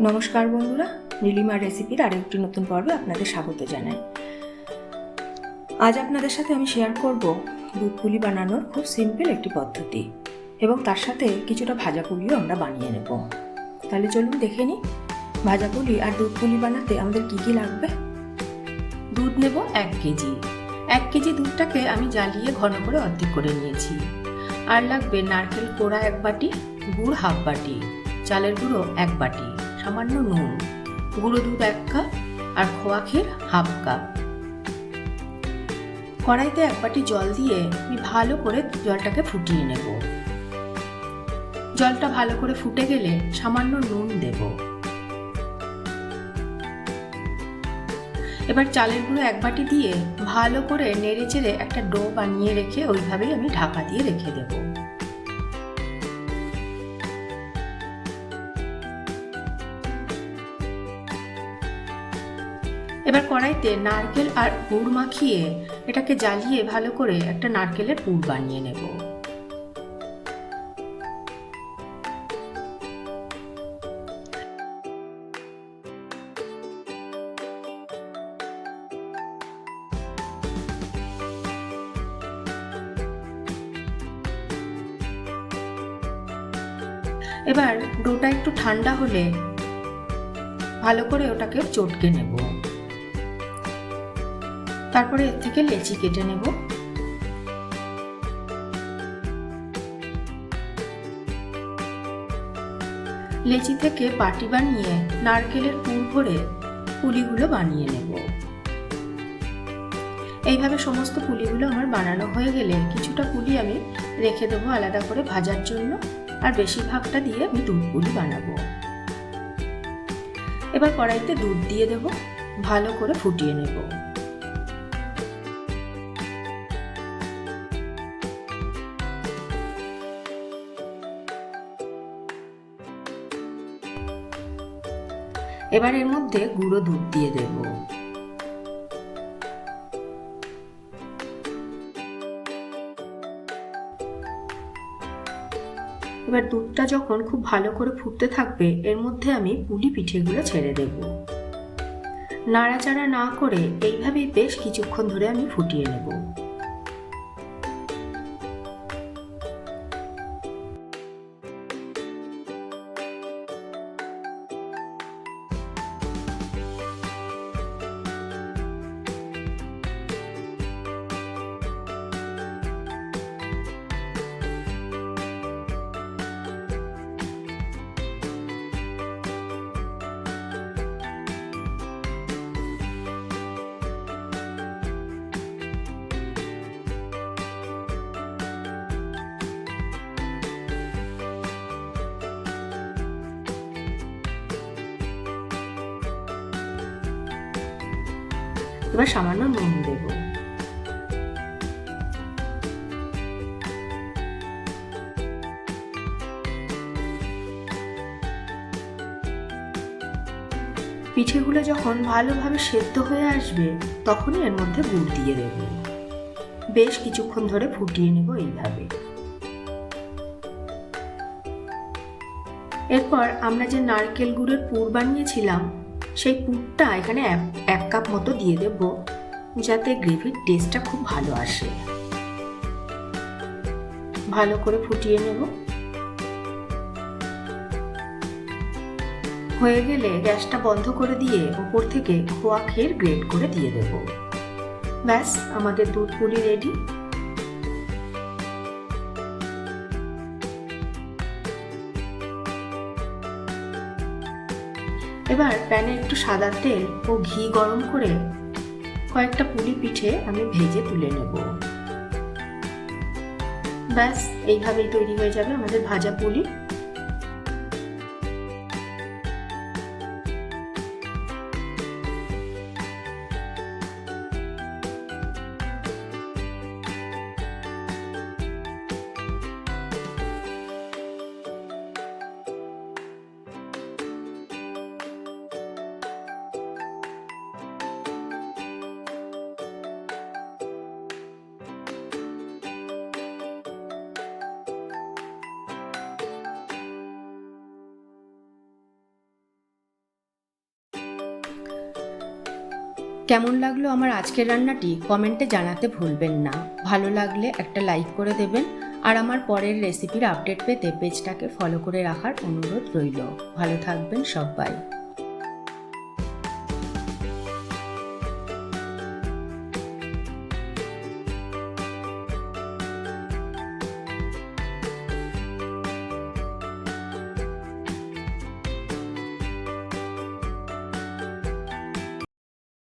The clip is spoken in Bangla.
নমস্কার বন্ধুরা, নীলিমার রেসিপির আরেকটি নতুন পর্বে আপনাদের স্বাগত জানাই। আজ আপনাদের সাথে আমি শেয়ার করব দুধ পুলি বানানোর খুব সিম্পল একটি পদ্ধতি এবং তার সাথে কিছুটা ভাজা পুলিও আমরা বানিয়ে নেব। তাহলে চলুন দেখে নিই ভাজা পুলি আর দুধ পুলি বানাতে আমাদের কি কি লাগবে। দুধ নেব এক কেজি। এক কেজি দুধটাকে আমি জ্বালিয়ে ঘন করে অর্ধেক করে নিয়েছি। আর লাগবে নারকেল কোড়া এক বাটি, গুড় হাফ বাটি, চালের গুঁড়ো এক বাটি। সামান্য নুন, গুঁড়ো দুধ এক কাপ আর খোয়া ক্ষীর হাফ কাপ। কড়াইতে এক বাটি জল দিয়ে আমি ভালো করে জলটাকে ফুটিয়ে নেব। জলটা ভালো করে ফুটে গেলে সামান্য নুন দেব। এবার চালের গুঁড়ো এক বাটি দিয়ে ভালো করে নেড়ে চেড়ে একটা ডো বানিয়ে রেখে ওইভাবেই আমি ঢাকা দিয়ে রেখে দেবো। এবার কড়াইতে নারকেল আর গুড় মাখিয়ে এটাকে জ্বালিয়ে ভালো করে একটা নারকেলের পুর বানিয়ে নেব। এবার ডোটা একটু ঠান্ডা হলে ভালো করে ওটাকে চটকে নেব। তারপরে এর থেকে লেচি কেটে নেব। লেচি থেকে পাটি বানিয়ে নারকেলের পুর ভরে পুলিগুলো বানিয়ে নেব। এইভাবে সমস্ত পুলিগুলো আমার বানানো হয়ে গেলে কিছুটা পুলি আমি রেখে দেবো আলাদা করে ভাজার জন্য আর বেশিরভাগটা দিয়ে আমি দুধ পুলি বানাবো। এবার কড়াইতে দুধ দিয়ে দেব, ভালো করে ফুটিয়ে নেব। এবার এর মধ্যে গুঁড়ো দুধ দিয়ে দেব। এবার দুধটা যখন খুব ভালো করে ফুটতে থাকবে, এর মধ্যে আমি পুলি পিঠেগুলো ছেড়ে দেব। নাড়াচাড়া না করে এইভাবেই বেশ কিছুক্ষণ ধরে আমি ফুটিয়ে নেব। এবার সামান্য নুন দেব। পিঠেগুলো যখন ভালোভাবে সেদ্ধ হয়ে আসবে, তখনই এর মধ্যে গুড় দিয়ে দেব। বেশ কিছুক্ষণ ধরে ফুটিয়ে নেব এইভাবে। এরপর আমরা যে নারকেল গুড়ের পুর বানিয়েছিলাম সেই পুরটা এখানে এক কাপ মতো দিয়ে দেব, যাতে গ্রেভির টেস্টটা খুব ভালো আসে। ভালো করে ফুটিয়ে নেব। হয়ে গেলে গ্যাসটা বন্ধ করে দিয়ে ওপর থেকে খোয়া খের গ্রেট করে দিয়ে দেব। ব্যাস, আমাদের দুধ পুলি রেডি এবার প্যানে একটু সাদা তেল ও ঘি গরম করে কয়েকটা পুলি পিঠে আমি ভেজে তুলে নেব। ব্যাস, এইভাবেই তৈরি হয়ে যাবে আমাদের ভাজা পুলি। কেমন লাগল আমার আজকের রান্নাটি কমেন্টে জানাতে ভুলবেন না। ভালো লাগলে একটা লাইক করে দেবেন আর আমার পরের রেসিপির আপডেট পেতে পেজটাকে ফলো করে রাখার অনুরোধ রইল। ভালো থাকবেন সবাই।